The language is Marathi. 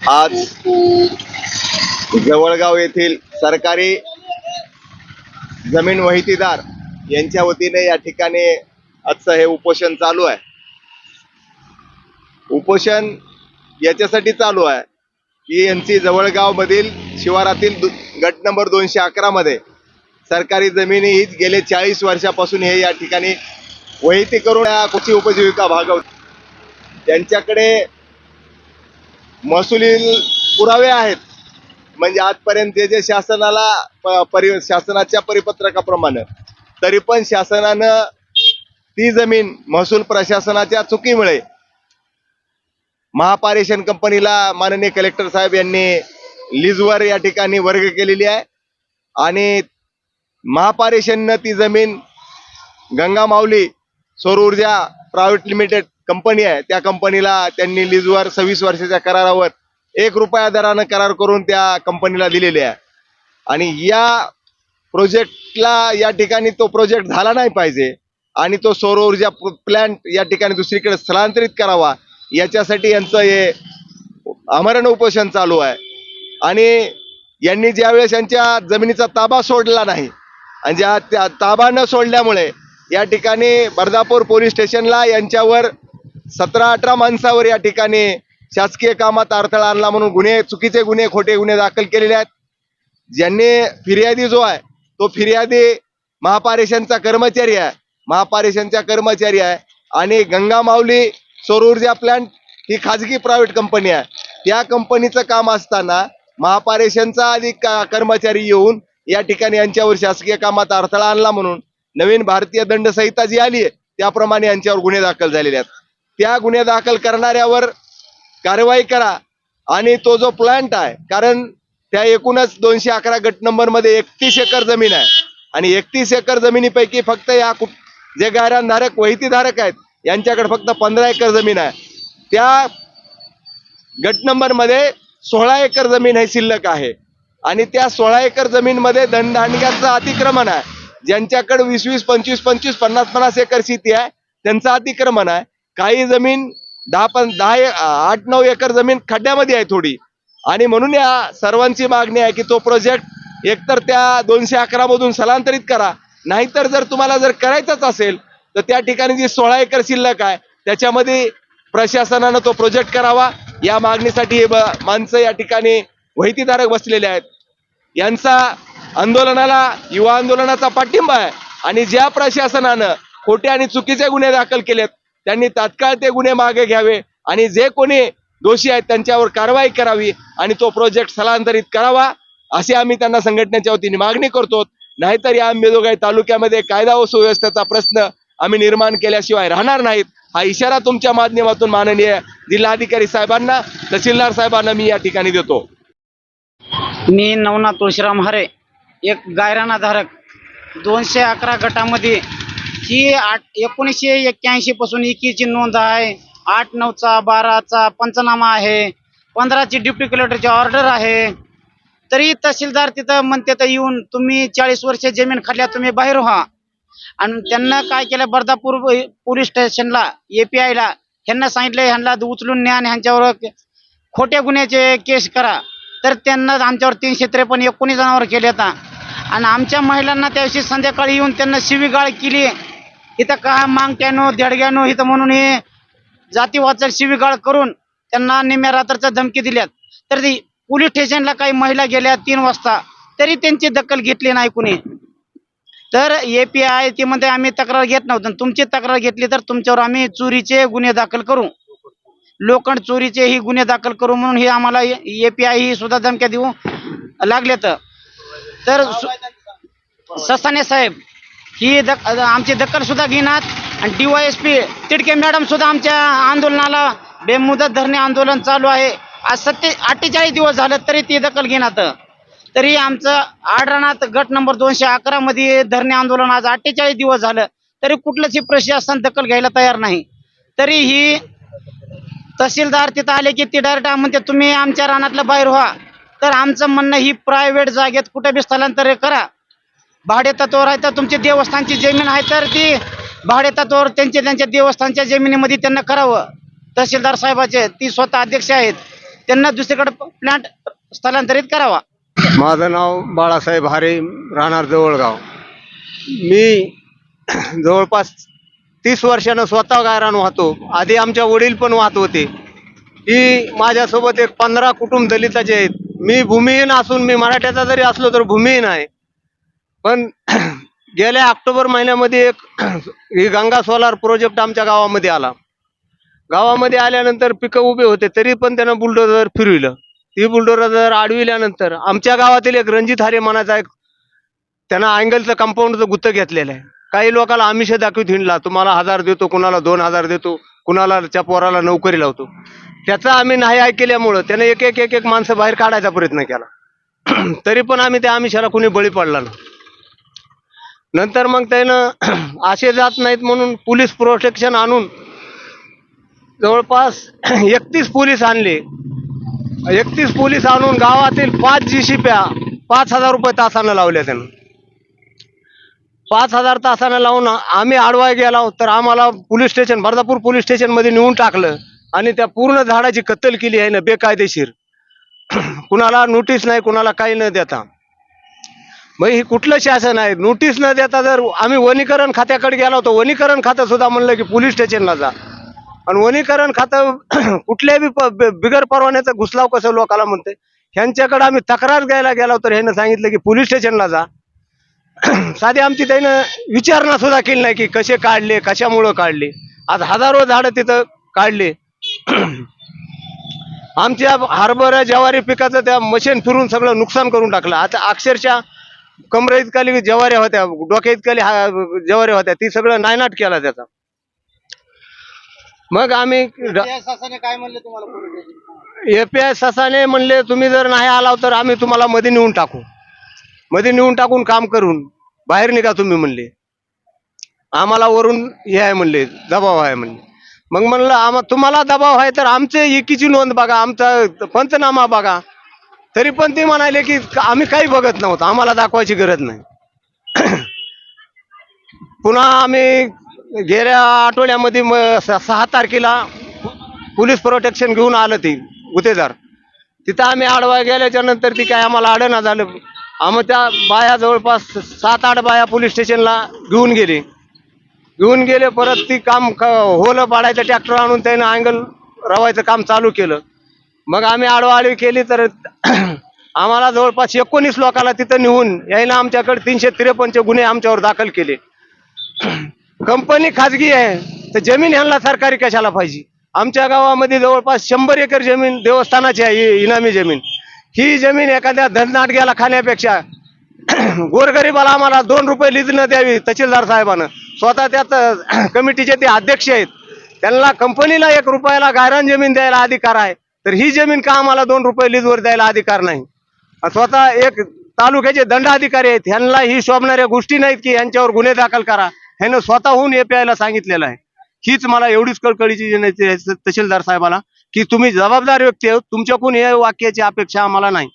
आज जवळगाव येथील सरकारी जमीन वहितीदार यांच्या वतीने या ठिकाणी आजचं हे उपोषण चालू आहे. उपोषण याच्यासाठी चालू आहे की यांची जवळगाव मधील शिवारातील गट नंबर दोनशे अकरा मध्ये सरकारी जमिनी हीच गेले चाळीस वर्षापासून हे या ठिकाणी वहिती करून कृषी उपजीविका भागवत त्यांच्याकडे महसुली पुरावे आहेत. म्हणजे आजपर्यंत जे जे शासनाला प- परि शासनाच्या परिपत्रकाप्रमाणे तरी पण शासनानं ती जमीन महसूल प्रशासनाच्या चुकीमुळे महापारेषण कंपनीला माननीय कलेक्टर साहेब यांनी लीजवर या ठिकाणी वर्ग केलेली आहे. आणि महापारेषणनं ती जमीन गंगा माऊली सौर ऊर्जा प्रायव्हेट लिमिटेड कंपनी आहे त्या कंपनीला त्यांनी लीजवर सव्वीस वर्षाच्या करारावर एक रुपया दरानं करार करून त्या कंपनीला दिलेले आहे. आणि या प्रोजेक्टला या ठिकाणी तो प्रोजेक्ट झाला नाही पाहिजे आणि तो सौर ऊर्जा प्लॅन्ट या ठिकाणी दुसरीकडे स्थलांतरित करावा याच्यासाठी यांचं हे आमरण उपोषण चालू आहे. आणि यांनी ज्यावेळेस यांच्या जमिनीचा ताबा सोडला नाही आणि ज्या त्या ताबा न सोडल्यामुळे या ठिकाणी बर्दापूर पोलीस स्टेशनला यांच्यावर सतरा अठरा माणसावर या ठिकाणी शासकीय कामात अडथळा आणला म्हणून गुन्हे चुकीचे गुन्हे खोटे गुन्हे दाखल केलेले आहेत. ज्यांनी फिर्यादी जो आहे तो फिर्यादी महापारेषणचा कर्मचारी आहे. महापारेषणचा कर्मचारी आहे. आणि गंगा माऊली सौर ऊर्जा प्लांट ही खाजगी प्रायव्हेट कंपनी आहे. त्या कंपनीचं काम असताना महापारेषणचा अधिक कर्मचारी येऊन या ठिकाणी यांच्यावर शासकीय कामात अडथळा आणला म्हणून नवीन भारतीय दंड संहिता जी आली आहे त्याप्रमाणे यांच्यावर गुन्हे दाखल झालेले आहेत. त्या गुन्हे दाखल करणाऱ्यावर कारवाई करा. आणि तो जो प्लांट आहे कारण त्या एकूणच दोनशे अकरा गट नंबरमध्ये एकतीस एकर जमीन आहे. आणि एकतीस एकर जमिनीपैकी फक्त या कुट- जे गायरानधारक वहितीधारक आहेत यांच्याकडे फक्त पंधरा एकर जमीन आहे. त्या गट नंबरमध्ये सोळा एकर जमीन हे शिल्लक आहे. आणि त्या सोळा एकर जमीन मध्ये धनधान्याचं अतिक्रमण आहे. ज्यांच्याकडे वीस वीस पंचवीस पंचवीस पन्नास पन्नास एकर शेती आहे त्यांचं अतिक्रमण आहे. काही जमीन दहा पण दहा आठ नऊ एकर जमीन खड्ड्यामध्ये आहे थोडी. आणि म्हणून या सर्वांची मागणी आहे की तो प्रोजेक्ट एकतर त्या दोनशे अकरामधून स्थलांतरित करा. नाहीतर जर तुम्हाला जर करायचंच असेल तर त्या ठिकाणी जी सोळा एकर शिल्लक आहे त्याच्यामध्ये प्रशासनानं तो प्रोजेक्ट करावा. या मागणीसाठी हे माणसं या ठिकाणी वहितीधारक बसलेले आहेत. यांचा आंदोलनाला युवा आंदोलनाचा पाठिंबा आहे. आणि ज्या प्रशासनानं खोटे आणि चुकीचे गुन्हे दाखल केलेत त्यांनी तात्काळ ते गुन्हे मागे घ्यावे आणि जे कोणी दोषी आहेत त्यांच्यावर कारवाई करावी आणि तो प्रोजेक्ट स्थलांतरित करावा अशी आम्ही त्यांना संघटनेच्या वतीने मागणी करतो. नाहीतर या अंबेजोगाई तालुक्यामध्ये कायदा व सुव्यवस्थेचा प्रश्न आम्ही निर्माण केल्याशिवाय राहणार नाहीत. हा इशारा तुमच्या माध्यमातून माननीय जिल्हाधिकारी साहेबांना तहसीलदार साहेबांना मी या ठिकाणी देतो. मी नवनाथ तुळशीराम हरे एक गायरानाधारक. दोनशे अकरा गटामध्ये ही आठ एकोणीसशे एक्क्याऐंशी पासून इकीची नोंद आहे. आठ नऊचा बाराचा पंचनामा आहे. पंधराची डिप्टी कलेक्टरची ऑर्डर आहे. तरी तहसीलदार तिथं म्हणते तर येऊन तुम्ही चाळीस वर्ष जमीन खाल्ल्या तुम्ही बाहेर व्हा. आणि त्यांना काय केलं बर्दापूर पोलीस स्टेशनला एपीआयला ह्यांना सांगितलं ह्यांना उचलून न्या आणि ह्यांच्यावर खोट्या गुन्ह्याचे केस करा. तर त्यांना आमच्यावर तीनशे त्रेपन्न एकोणीस जणांवर केले आता. आणि आमच्या महिलांना त्याविषयी संध्याकाळी येऊन त्यांना शिवीगाळ केली. इथं का मागट्यानो देडग्यानो इथं म्हणून हे जातीवाचक शिवीगाळ करून त्यांना निम्या रात्रीच्या धमकी दिल्यात. तर ती पोलीस स्टेशनला काही महिला गेल्या तीन वाजता तरी त्यांची दखल घेतली नाही कुणी. तर ए पी आय ती म्हणते आम्ही तक्रार घेत नव्हतो. आणि तुमची तक्रार घेतली तर तुमच्यावर आम्ही चोरीचे गुन्हे दाखल करू. लोखंड चोरीचे ही गुन्हे दाखल करू म्हणून हे आम्हाला ए पी आय ही सुद्धा धमक्या देऊ लागलेत तर ससाने साहेब ही दक आमची दखल सुद्धा घेणार. आणि डीवायएसपी तिडके मॅडम सुद्धा आमच्या आंदोलनाला बेमुदत धरणे आंदोलन चालू आहे. आज सत्ते अठ्ठेचाळीस दिवस झालं तरी ती दखल घेणार तरी. आमचं आढळणात गट नंबर दोनशे अकरा मध्ये धरणे आंदोलन आज अठ्ठेचाळीस दिवस झालं. तरी कुठलंच ही प्रशासन दखल घ्यायला तयार नाही. तरी ही तहसीलदार तिथं आले की ती डायरेक्ट म्हणते तुम्ही आमच्या रानातलं बाहेर व्हा. तर आमचं म्हणणं ही प्रायव्हेट जागेत कुठे बी स्थलांतर करा. भाडे तत्वावर आहे तर तुमची देवस्थानची जमीन आहे तर ती भाडे तत्वावर त्यांच्या त्यांच्या देवस्थानच्या जमिनीमध्ये त्यांना करावं. तहसीलदार साहेबाचे ती स्वतः अध्यक्ष आहेत. त्यांना दुसरीकडे प्लॅन्ट स्थलांतरित करावा. माझं नाव बाळासाहेब हारे राहणार जवळगाव. मी जवळपास तीस वर्षानं स्वतः गायरान वाहतो. आधी आमच्या वडील पण वाहत होते. ही माझ्यासोबत एक पंधरा कुटुंब दलिताचे आहेत. मी भूमिहीन असून मी मराठ्याचा जरी असलो तर भूमिहीन आहे. पण गेल्या ऑक्टोबर महिन्यामध्ये एक ही गंगा सोलार प्रोजेक्ट आमच्या गावामध्ये आला. गावामध्ये आल्यानंतर पिकं उभे होते तरी पण त्यानं बुलडोझर फिरविलं. ती बुलडोझर अडविल्यानंतर आमच्या गावातील एक रणजित हारे मनाचा एक त्यांना अँगलचं कंपाऊंडचं गुत्त घेतलेलं आहे. काही लोकांना आमिष दाखवीत हिंडला तुम्हाला हजार देतो कुणाला दोन हजार देतो कुणाला त्या पोराला नोकरी लावतो. त्याचा आम्ही नाही ऐकल्यामुळं त्याने एक एक एक एक माणसं बाहेर काढायचा प्रयत्न केला. तरी पण आम्ही त्या आमिषाला कुणी बळी पडला ना नंतर मग त्यानं असे जात नाहीत म्हणून पोलीस प्रोटेक्शन आणून जवळपास एकतीस पोलीस आणले. एकतीस पोलीस आणून गावातील पाच जीसीप्या पाच हजार रुपये तासानं लावल्या त्यानं. पाच हजार तासानं लावून आम्ही आडवाय गेलो तर आम्हाला पोलीस स्टेशन बर्दापूर पोलीस स्टेशनमध्ये नेऊन टाकलं आणि त्या पूर्ण झाडाची कत्तल केली आहे ना बेकायदेशीर. कुणाला नोटीस नाही कुणाला काही न देता. मग हे कुठलं शासन आहे? नोटीस न देता जर आम्ही वनीकरण खात्याकडे गेलो होतो वनीकरण खातं सुद्धा म्हणलं की पोलीस स्टेशनला जा. आणि वनीकरण खातं कुठल्याही प- बिगर परवान्याचा घुसलाव कसं लोकाला म्हणते ह्यांच्याकडे आम्ही तक्रार घ्यायला गेलो तर ह्यानं सांगितलं की पोलीस स्टेशनला जा. साधी आमची त्यानं विचारणा सुद्धा केली नाही की कसे काढले कशामुळं काढले. आज हजारो झाडं तिथं काढले. आमच्या हरभरा ज्वारी पिकाचं त्या मशीन फिरून सगळं नुकसान करून टाकलं. आता अक्षरशः कमरे इतकाली ज्वाऱ्या होत्या डोक्या इतकाली हा- ज्वाऱ्या होत्या. ती सगळं नायनाट केला त्याचा. मग आम्ही काय म्हणले तुम्हाला एपीआय ससाने म्हणले तुम्ही जर नाही आलाव तर आम्ही तुम्हाला मध्ये नेऊन टाकू. मध्ये नेऊन टाकून काम करून बाहेर निघा तुम्ही म्हणले. आम्हाला वरून हे आहे म्हणले दबाव आहे म्हणले. मग म्हणलं आम्हा तुम्हाला दबाव आहे तर आमचे एकीची नोंद बघा आमचा पंचनामा बघा. तरी पण ते म्हणाले की आम्ही काही बघत नव्हतं. आम्हाला दाखवायची गरज नाही. पुन्हा आम्ही गेल्या आठवड्यामध्ये म स- सहा तारखेला पोलीस प्रोटेक्शन घेऊन आलं ती गुतेदार तिथं आम्ही आडवा गेल्याच्यानंतर ती काय आम्हाला आडना झालं. आम्ही त्या बाया जवळपास सात आठ बाया पोलीस स्टेशनला घेऊन गेले. घेऊन गेले परत ती काम क- होलं पाडायचं ट्रॅक्टर आणून त्यानं अँगल रवायचं काम चालू केलं. मग आम्ही आडवाआडवी केली तर आम्हाला जवळपास एकोणीस लोकांना तिथं नेऊन यायला आमच्याकडे तीनशे त्रेपन्नचे गुन्हे आमच्यावर दाखल केले. कंपनी खाजगी आहे तर जमीन ह्यांना सरकारी कशाला पाहिजे? आमच्या गावामध्ये जवळपास शंभर एकर जमीन देवस्थानाची आहे इनामी जमीन. ही जमीन एखाद्या धननाटक्याला खाण्यापेक्षा गोरगरीबाला आम्हाला दोन रुपये लीज न द्यावी तहसीलदार साहेबानं. स्वतः त्यात कमिटीचे ते अध्यक्ष आहेत. त्यांना कंपनीला एक रुपयाला गायरान जमीन द्यायला अधिकार आहे. तर ही जमीन का आम्हाला दोन रुपये लीजवर द्यायला अधिकार नाही? स्वतः एक तालुक्याचे दंडाधिकारी आहेत ह्यांना ही शोभणाऱ्या गोष्टी नाहीत की यांच्यावर गुन्हे दाखल करा. ह्यानं स्वतःहून हे प्यायला सांगितलेलं आहे. हीच मला एवढीच कळकळीची विनंती आहे तहसीलदार साहेबाला की तुम्ही जबाबदार व्यक्ती आहोत तुमच्याकडून या वाक्याची अपेक्षा आम्हाला नाही.